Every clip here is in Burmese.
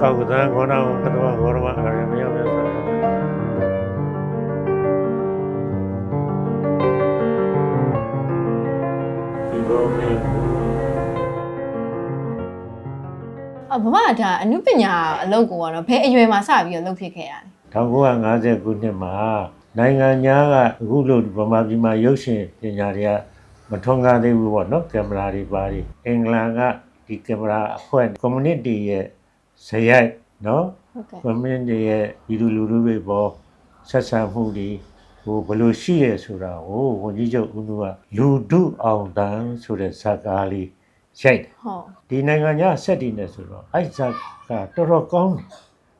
စွာဘုရားကောက်ကသံခေါနာကတဝဂေါရမအာရမယမြတ်စွာဘုရားဒီဘောမေအဘမဒါအနုပညာအလုပ်ကိုကတော့ဘယ်အရွယ်မှာစပြီးတော့လုပ်ဖြစ်ခဲ့ရလဲ1950ခုနှစ်မှာနိုင်ငံသားကအခုလိုဗမာပြည်မှာရုပ်ရှင်ပညာတွေကမထွန်းကားသေးဘူးပေါ့နော်ကင်မရာတွေပါတွေအင်္ဂလန်ကဒီကင်မရာအဖွဲ့ကွန်မြူနတီရဲ့ ဇယိုက်နော်ဟုတ်ကဲ့ကွန်မြူနတီရဲ့ပြည်သူလူထုတွေပေါ်ဆက်ဆံမှုတွေဟိုဘယ်လိုရှိရဲဆိုတာဟိုဝန်ကြီးချုပ်ဦးနုကလူထုအောင်တန်းဆိုတဲ့ဇာတ်ကားလေးရိုက်တယ်ဟုတ်ဒီနိုင်ငံညာဆက်တည်နေဆိုတော့အဲ့ဇာတ်ကတော်တော်ကောင်းတယ်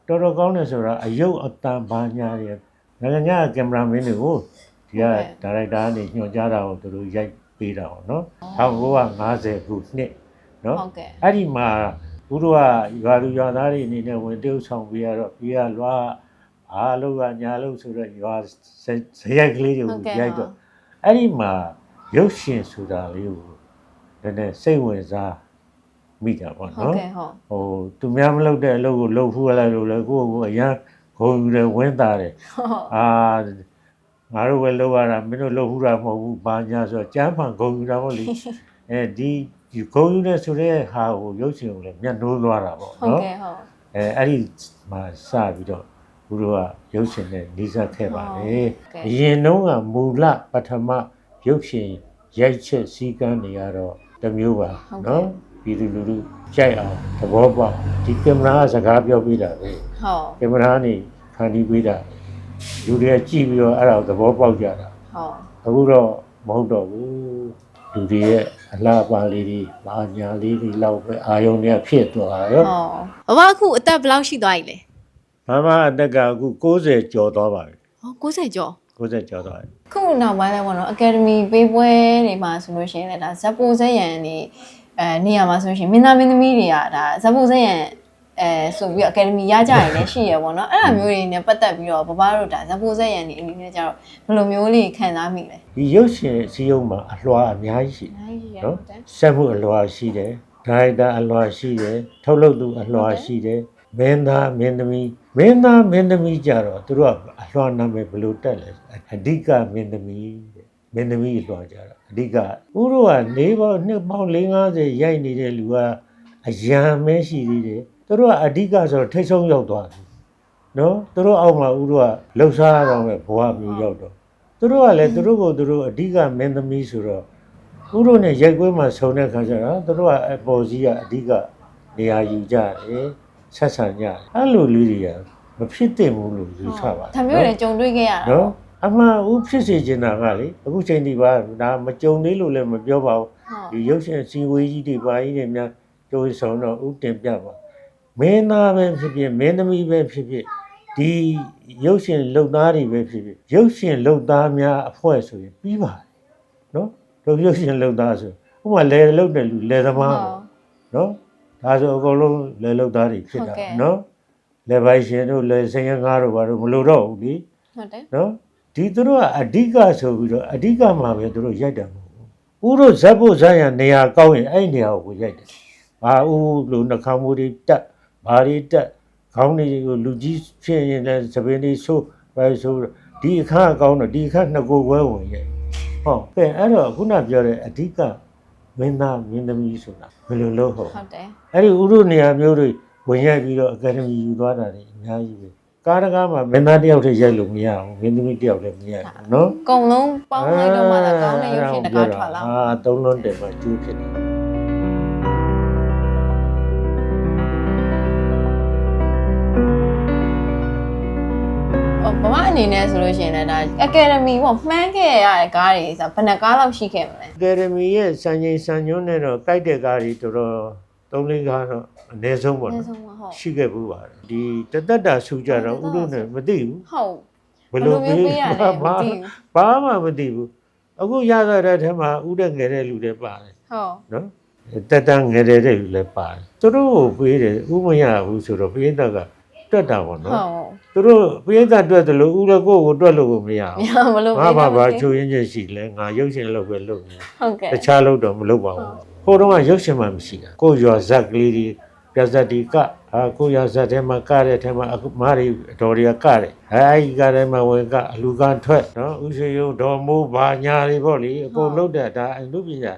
တော်တော်ကောင်းတယ်ဆိုတော့အယုတ်အတန်ဘာညာတွေနိုင်ငံညာကင်မရာမင်းတွေကိုဒီကဒါရိုက်တာကနေညွှန်ကြားတာကိုသူတို့ရိုက်ပေးတာပေါ့နော်1950ခုနှစ်နော်ဟုတ်ကဲ့အဲ့ဒီမှာ ဘုရားကရွာလူရွာသားတွေအနေနဲ့ဝင်တုပ်ဆောင်ပြီးရတော့ပြီးရလွားအားလုံးကညာလုံးဆိုတော့ရွာဇဇရိုက်ကလေးတွေကိုရိုက်တော့အဲ့ဒီမှာရုပ်ရှင်ဆိုတာလေးကိုနည်းနည်းစိတ်ဝင်စားမိတာပေါ့ဟုတ်နော်ကဲ့ဟုတ်ဟိုသူများမလုပ်တဲ့အလုပ်ကိုလုပ်ဖူးရလိုက်လို့လေကိုယ့်ကိုယ်အရန်ဂုံယူတယ်ဝင်းတာတယ်ဟုတ်အာငါတို့ပဲလုပ်ရတာမင်းတို့လုပ်ဖူးတာမဟုတ်ဘူးဘာညာဆိုတော့ကျမ်းမှန်ဂုံယူတာပေါ့လေအဲဒီ ဒီဂုံယူတဲ့ဆိုတဲ့ဟာကိုရုပ်ရှင်ကိုလည်းမျက်နှိုးသွားတာပေါ့ဟုတ်နော်ကဲ့ဟုတ်အဲအဲ့ဒီမှာစပြီးတော့ဘုရားကရုပ်ရှင်နဲ့နှိစက်ခဲ့ပါလေအရင်တုန်းကမူလပထမရုပ်ရှင်ရိုက်ချက်စည်းကမ်းတွေကတော့တစ်မျိုးပါနော်ပြည်သူလူထုကြိုက်အောင်သဘောပေါက်ဒီကင်မရာကစကားပြောပြတာပဲဟုတ်ကင်မရာကနေဖန်တီးပေးတာလူတွေကကြည့်ပြီးတော့အဲ့ဒါကိုသဘောပေါက်ကြတာဟုတ်အခုတော့မဟုတ်တော့ဘူး လူတွေရဲ့အလားပါလေးတွေမာညာလေးတွေလောက်ပဲအာယုံတွေကဖြစ်သွားရောဟုတ်ဘဘအခုအသက်ဘယ်လောက်ရှိသွားပြီလဲမမအသက်ကအခု60ကျော်သွားပါပြီဟော90ကျော်60ကျော်သွားပြီခုနောက်ပိုင်းလဲပေါ့နော်အကယ်ဒမီပေးပွဲတွေမှာဆိုလို့ရှိရင်လည်းဒါဇက်ပိုဇက်ရန်နေအဲနေရာမှာဆိုလို့ရှိရင်မင်းသားမင်းသမီးတွေကဒါဇက်ပိုဇက်ရန် အဲဆိုပြီးတော့အကယ်ဒမီရကြရင်လည်းရှိရပေါ့နော်အဲ့လိုမျိုးတွေနဲ့ပတ်သက်ပြီးတော့ဘဘတို့ဒါဇက်ပိုဇက်ရန်နေအနေနဲ့ကျတော့ဘယ်လိုမျိုးလေးခံစားမိလဲဒီရုပ်ရှင်စည်းရုံးမှာအလွှာအများကြီးရှိတယ်အားကြီးရနော်ဟုတ်တယ်ဆက်မှုအလွှာရှိတယ်ဒါရိုက်တာအလွှာရှိတယ်ထုတ်လုပ်သူအလွှာရှိတယ်မင်းသားမင်းသမီးမင်းသားမင်းသမီးကြတော့သူတို့ကအလွှာနာမည်ဘယ်လိုတက်လဲအဓိကမင်းသမီးတဲ့မင်းသမီးအလွှာကြတော့အဓိကဥတို့ကနေပေါင်းနှစ်ပေါင်း50ရိုက်နေတဲ့လူကအယံမဲရှိသေးတယ် သူတို့ကအဓိကဆိုတော့ထိတ်ဆုံးရောက်သွားတယ်နော်သူတို့အောက်မှာဥတို့ကလှုပ်ရှားရတော့မဲ့ဘဝမျိုးရောက်တော့သူတို့ကလည်းသူတို့ကိုသူတို့အဓိကမင်းသမီးဆိုတော့သူတို့နဲ့ရိုက်ကွဲမှာဆုံတဲ့ခါကျတော့သူတို့ကအပေါ်ကြီးကအဓိကနေရာယူကြတယ်ဆက်ဆံကြတယ်အဲ့လိုလူတွေကမဖြစ်သင့်ဘူးလို့ယူဆပါတယ်ဒါမျိုးတွေကြုံတွေ့ခဲ့ရတာနော်အမှန်ဦးဖြစ်စေချင်တာကလေအခုချိန်ဒီပါဒါမကြုံသေးလို့လည်းမပြောပါဘူးဟုတ်ဒီရုပ်ရှင်စီဝေးကြီးတွေပါကြီးတွေများကြိုးဆောင်တော့ဥတင်ပြပါ မင်းသားပဲဖြစ်ဖြစ်မင်းသမီးပဲဖြစ်ဖြစ်ဒီရုပ်ရှင်လုပ်သားတွေပဲဖြစ်ဖြစ်ရုပ်ရှင်လုပ်သားများအဖွဲ့ဆိုရင်ပြီးပါတယ်နော်တို့ရုပ်ရှင်လုပ်သားဆိုဥပမာလဲလုပ်တဲ့လူလဲသမားပေါ့နော်ဒါဆိုအကုန်လုံးလဲလုပ်သားတွေဖြစ်တာနော်လဲပိုင်ရှင်တို့လဲစင်ရငါးတို့ဘာတို့မလို့တော့ဘူးလीဟုတ်တယ်နော်ဒီသူတို့ကအဓိကဆိုပြီးတော့အဓိကမှာပဲသူတို့ရိုက်တယ်မဟုတ်ဘူးဥတို့ဇက်ဖို့ဇက်ရနေရာကောင်းရင်အဲ့ဒီနေရာကိုရိုက်တယ်ဘာဥလို့နှာခေါင်းမူတွေတက် ဘာတွေတက်ခေါင်းတွေကိုလူကြီးဖြစ်ရင်လည်းသပင်းတွေဆိုးပဲဆိုဒီအခါကောင်းတော့ဒီအခါနှစ်ကိုယ်ခွဲဝင်ရိုက်ဟောကဲအဲ့တော့ခုနပြောတဲ့အဓိကမင်းသားမင်းသမီးဆိုတာဘယ်လိုလုပ်ဟုတ်ဟုတ်တယ်အဲ့ဒီဥရုနေရာမျိုးတွေဝင်ရိုက်ပြီးတော့အကယ်ဒမီယူသွားတာတွေအများကြီးပဲကားတကားမှာမင်းသားတစ်ယောက်တည်းရိုက်လို့မရဘူးမင်းသမီးတစ်ယောက်လည်းမရဘူးနော်အကုန်လုံးပေါင်းလိုက်တော့မှသာကောင်းတဲ့ရုပ်ရှင်တကားထွက်လာအာသုံးလုံးတယ်မှာကျိုးဖြစ်တယ် အနေနဲ့ဆိုလို့ရှိရင်လည်းဒါအကယ်ဒမီပေါ့မှန်းခဲ့ရတဲ့ကားတွေဆိုဘယ်နှကားလောက်ရှိခဲ့မလဲအကယ်ဒမီရဲ့စံချိန်စံညွှန်းနဲ့တော့ကြိုက်တဲ့ကားတွေတော်တော်သုံးလေးကားတော့အနည်းဆုံးပေါ့အနနော်ည်းဆုံးမဟုတ်ရှိခဲ့ဘူးပါတယ်ဒီတသက်တာဆူကြတော့ဥရုနဲ့မသိဘူးဟုတ်ဘယ်လိုဘယ်လိုမျိုးပေးရလဲမဘာသိဘူးဘာမှမသိဘူးအခုရသွားတဲ့အထက်မှာဥတဲ့ငယ်တဲ့လူတွေပါတယ်ဟုတ်နော်တက်တန်းငယ်တဲ့လူလည်းပါတယ်သူတို့ကိုပေးတယ်ဥမရဘူးဆိုတော့ပိဋကက တွက်တာပေါ့ဟုတ်နော်သူတို့ပိဋကတွက်တယ်လို့ဥရကိုကိုတွက်လို့ကိုမရမဘူးရမလို့ငါဘာဘာပေးချိုးရင်းချက်ရှိလဲငါရုပ်ရှင်လုပ်ပဲလုပ်နေဟုတ်ကဲ့တခြားလုပ်တော့မလုပ်ပါဘူးဟိုတော့ကရုပ်ရှင်မှမရှိတာကိုရွာဇက်ကလေးတွေပြဇက်ဒီကအာကိုရွာဇက်ထဲမှာကတဲ့ထဲမှာအခုမားရီတော်ရီကတဲ့အဲဒီကထဲမှာဝင်ကအလူကထွက်နော်ဥရှိယုံတော်မိုးဘာညာတွေပေါ့လေအကုန်လုံးတဲ့ဒါအမှုပညာ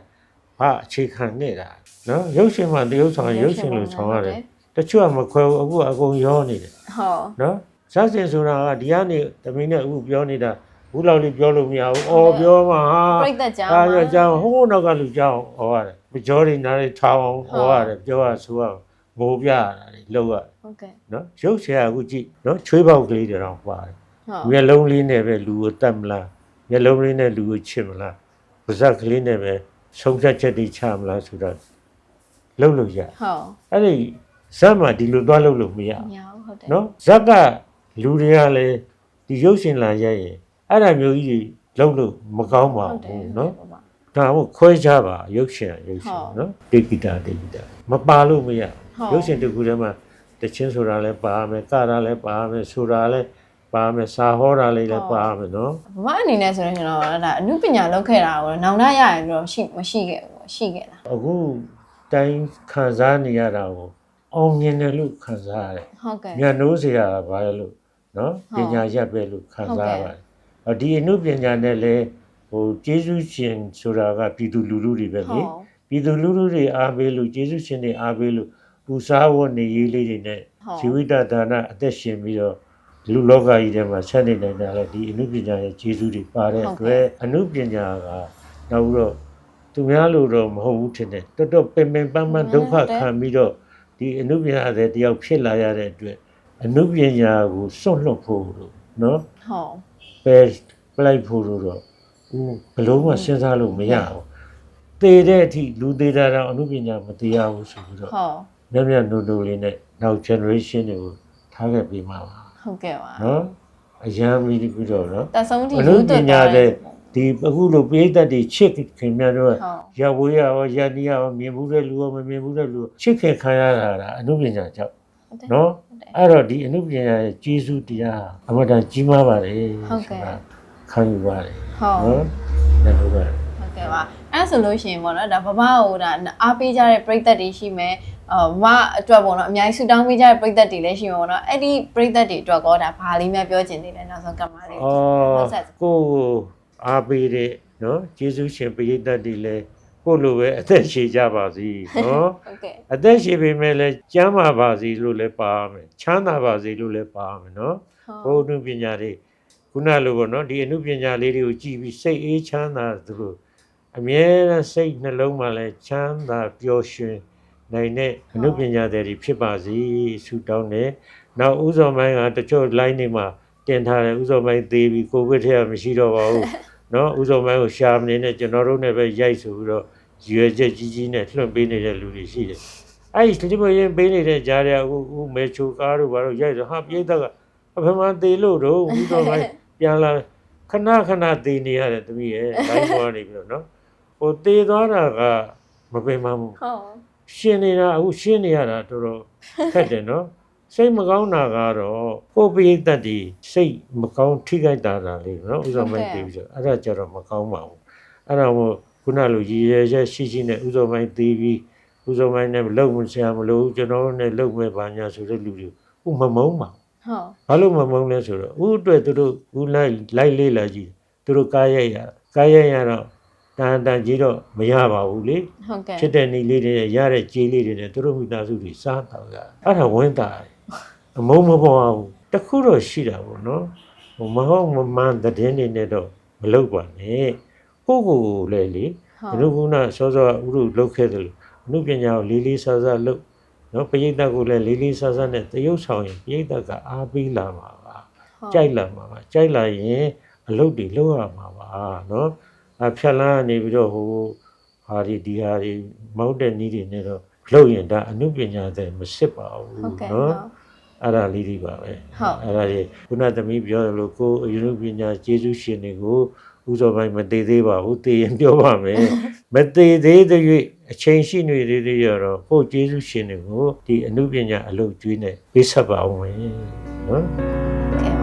ဘာအခြေခံနေတာနော်ရုပ်ရှင်မှတရုပ်ဆောင်ရုပ်ရှင်လို့ဆောင်ရတယ် တချို့ကမခွဲဘူးအခုအကုန်ရောနေတယ်ဟုတ်နော်ဇက်စင်ဆိုတာကဒီကနေတမင်းနဲ့အခုပြောနေတာဘူးလောက်လေးပြောလို့မရဘူးအော်ပြောမှာဟာပြိတ္တကြောင့်အားရကြောင်းဟိုးနောက်ကလူကြောင်းဟောရတယ်။ကြောတွေနားတွေထောင်းအောင်ဟောရတယ်ပြောရဆိုရမိုးပြရတာလေလောက်ရဟုတ်ကဲ့နော်ရုပ်ရှာအခုကြည့်နော်ချွေးပေါက်ကလေးတွေတော့ပါတယ်ဟုတ်မျက်လုံးလေးနဲ့ပဲလူကိုတတ်မလားမျက်လုံးလေးနဲ့လူကိုချစ်မလားပါးစပ်ကလေးနဲ့ပဲဆုံးဖြတ်ချက်တွေချမလားဆိုတော့လှုပ်လို့ရဟုတ်အဲ့ဒီ ဇက်မှာဒီလိုသွားလှုပ်လို့မရဘူးမရဘူးဟုတ်တယ်နော်ဇက်ကလူတွေကလည်းဒီရုပ်ရှင်လာရရင်အဲ့ဒါမျိုးကြီးလှုပ်လို့မကောင်းပါဟုတ်တယ်ဘူးနော်ဟုတ်ပါဒါမို့ခွဲခြားပါရုပ်ရှင်ရုပ်ရှင်ဟုတ်နော်တေဂီတာတေဂီတာမပါလို့မရဟုတ်ရုပ်ရှင်တစ်ခုထဲမှာတချင်းဆိုတာလည်းပါမယ်ကတာလည်းပါမယ်ဆိုတာလည်းပါမယ်စာဟောတာလေးလည်းပါမယ်နော်ဘမအနေနဲ့ဆိုရင်ကျွန်တော်ဒါအမှုပညာလောက်ခဲ့တာကိုနောင်တရရင်တော့ရှိမရှိခဲ့ဘူးရှိခဲ့လားအခုတိုင်းခံစားနေရတာကို အောင်မြင်တယ်လို့ခံစားရတယ်ဟုတ်ကဲ့ ညနိုးစရာဘာလဲလို့နော်ဟုတ်ပညာရပ်ပဲလို့ခံဟုတ်စားကဲ့ရပါတယ်အော်ဒီအမှုပညာနဲ့လည်းဟိုကျေးဇူးရှင်ဆိုတာကပြည်သူလူထုတွေပဲလေ ဟုတ်ပြည်သူလူထုတွေအားပေးလို့ကျေးဇူးရှင်တွေအားပေးလို့ပူစားဝတ်နေရေးလေးတွေနဲ့ဟုတ်ဇီဝိတဒါနအသက်ရှင်ပြီးတော့လူလောကကြီးထဲမှာဆက်နေနိုင်တာလေဒီအနုပညာရဲ့ကျေးဇူးတွေပါတဲ့ဟုတ်အတွကဲ့က်အနုပညာကနောက်ပြီးတော့သူများလို့တော့မဟုတ်ဘူးထင်တယ်တော်တော်ပင်ပင်ပန်းပန်းဒုက္ခခံပြီးတော့ ဒီအနုပညာတဲ့တယောက်ဖြစ်လာရတဲ့အတွက်အနုပညာကိုစွန့်လွတ်ဖို့လို့နော်ဟုတ်ပဲပလိုက်ဖို့လို့တော့ဦးဘယ်လုံးမှစဉ်းစားလို့မရဘူးသေတဲ့အထိလူသေးတာတော့အနုပညာမတရားဘူးဆိုပြီးတော့ဟုတ်မြတ်မြတ်နုနုလေးနဲ့နောက် generation တွေကိုထားခဲ့ပြီးမှာပါဟုတ်ကဲ့ပါနော်အရန်ပြီးပြီးတော့နော်တဆုံးထိအနုပညာတဲ့ ဒီအခုလိုပိဋကတ်တွေချစ်ခင်များတော့ဟုတ်ရဝေးရရောရနီးရရောမြင်မှုတဲ့လူရောမမြင်ဘူးတဲ့လူရောချစ်ခင်ခံရတာကအနုပညာကြောင့်ဟုတ်တယ်နော်ဟုတ်တယ်အဲ့တော့ဒီအနုပညာရဲ့ကျေးဇူးတရားဟာအမှန်တန်ကြီးမားပါတယ်ဟုတ်ကဲ့ဆိုတာခံယူပါတယ်ဟုတ်နော်လည်းဟုတ်ပါတယ်ဟုတ်ကဲ့ပါအဲ့ဆိုလို့ရှိရင်ပေါ့နော်ဒါဘဘကိုဒါအားပေးကြတဲ့ပြိသက်တွေရှိမယ်အော်မအတွက်ပေါ့နော်အများကြီးဆူတောင်းပေးကြတဲ့ပြိသက်တွေလည်းရှိမှာပေါ့နော်အဲ့ဒီပြိသက်တွေအတွက်ကောဒါဘာလေးများပြောချင်သေးလဲနောက်ဆုံးကမ္ဘာလေးအော်ဟုတ်ဆက်ကိုယ်ကို အားပေးတဲ့နော်ကျေးဇူးရှင်ပရိသတ်တွေလည်းကိုယ်လိုပဲအသက်ရှည်ကြပါစေနော်ဟုတ်ကဲ့အသက်ရှည်ပေမဲ့လည်းကျမ်းမာပါစေလို့လည်းပါရမယ်ချမ်းသာပါစေလို့လည်းပါရမယ်နော်ဘုဟုတ်ရားအနုပညာတွေခုနလိုပေါ့နော်ဒီအနုပညာလေးတွေကိုကြည်ပြီးစိတ်အေးချမ်းသာသလိုအမြဲတမ်းစိတ်နှလုံးမှာလည်းချမ်းသာပျော်ရွှင်နိုင်တဲ့အနုပညာတွေဖြစ်ပါစေဆုတောင်းတယ်နောက်ဥဇော်မိုင်းကတချို့ line တွေမှာတင်ထားတယ်ဥဇော်မိုင်းသေးပြီးကိုဗစ်ထဲကမရှိတော့ပါဘူး နော်ဥဇော်မိုင်းကိုရှာမနေနဲ့ကျွန်တော်တို့နဲ့ပဲရိုက်ဆိုပြီးတော့ရွယ်ချက်ကြီးကြီးနဲ့လွှင့်ပေးနေတဲ့လူတွေရှိတယ်အဲ့ဒီဒီမရင်ပေးနေတဲ့ကြားရအခုအခုမဲချိုကားတို့ဘာလို့ရိုက်ဆိုဟာပြိတ္တကအဖေမသေးလို့တော့ဥဇော်မိုင်းပြန်လာခဏခဏသေးနေရတယ်တမီးရဲ့ line ပေါ်နေပြီးတော့နော်ဟိုသေးသွားတာကမပင်မဘူးဟုတ်ရှင်းနေတာအခုရှင်းနေရတာတော်တော်ခက်တယ်နော် စိတ်မကောင်းတာကတော့ကိုယ်ပိဋကတ်ဒီစိတ်မကောင်းထိခိုက်တာတာလေးနော်ဥစ္စာမိုင်းသေးပြီးဆိုအဲ့ဒါကြတော့မကောင်းပါဘူးအဲ့ဒါမို့ခုနလိုရည်ရချက်ရှိရှိနဲ့ဥစ္စာမိုင်းသေးပြီးဥစ္စာမိုင်းနဲ့လုံမဆရာမလို့ကျွန်တော်တို့နဲ့လုံမဲ့ပါညာဆိုတဲ့လူတွေဥမမုံပါဘူးဟုတ်ဘာလို့မမုံလဲဆိုတော့ဥအတွက်သူတို့ဥလိုက်လိုက်လေးလာကြည့်သူတို့ကားရိုက်ရကားရိုက်ရတော့တန်တန်ကြီးတော့မရပါဘူးလေဟုတ်ကဲ့ဖြစ်တဲ့နေလေးတွေနဲ့ရတဲ့ကြေးလေးတွေနဲ့သူတို့မိသားစုတွေစားတော့ကြအဲ့ဒါဝင်တာတယ် အမုံမပေါ်အောင်တခုတော့ရှိတာပေါ့နော်ဟိုမဟုတ်မမှန်သတင်းတွေနဲ့တော့မလုပ်ပါနဲ့ကိုယ့်ကိုယ်ကိုလည်းလေဟုတ်ဘုရုကုဏစောစောဥရုလုပ်ခဲ့တယ်လို့အမှုပညာကိုလေးလေးစားစားလုပ်နော်ပရိသတ်ကိုလည်းလေးလေးစားစားနဲ့တရုပ်ဆောင်ရင်ပရိသတ်ကအားပေးလာမှာပါကြိုက်လာမှာပါကြိုက်လာရင်အလုပ်တွေလုပ်ရမှာပါနော်အဖြတ်လန်းကနေပြီးတော့ဟိုဟာဒီဒီဟာဒီမောက်တဲ့နည်းတွေနဲ့တော့လုပ်ရင်ဒါအနုပညာတဲ့မစစ်ပါဘူးဟုတ်ကဲ့နော်ဟုတ် အဲ့ဒါလေးတွေပါပဲဟုတ်အဲ့ဒါကြီးခုနသမီးပြောသလိုကိုယ်အနုပညာကျေးဇူးရှင်တွေကိုဥစောပိုင်းမသေးသေးပါဘူးသိရင်ပြောပါမယ်မသေးသေးတဲ့၍အချိန်ရှိနေသေးသေးရတော့ကိုယ်ကျေးဇူးရှင်တွေကိုဒီအနုပညာအလုပ်ကျွေးနဲ့ပေးဆက်ပါအောင်မယ်နော်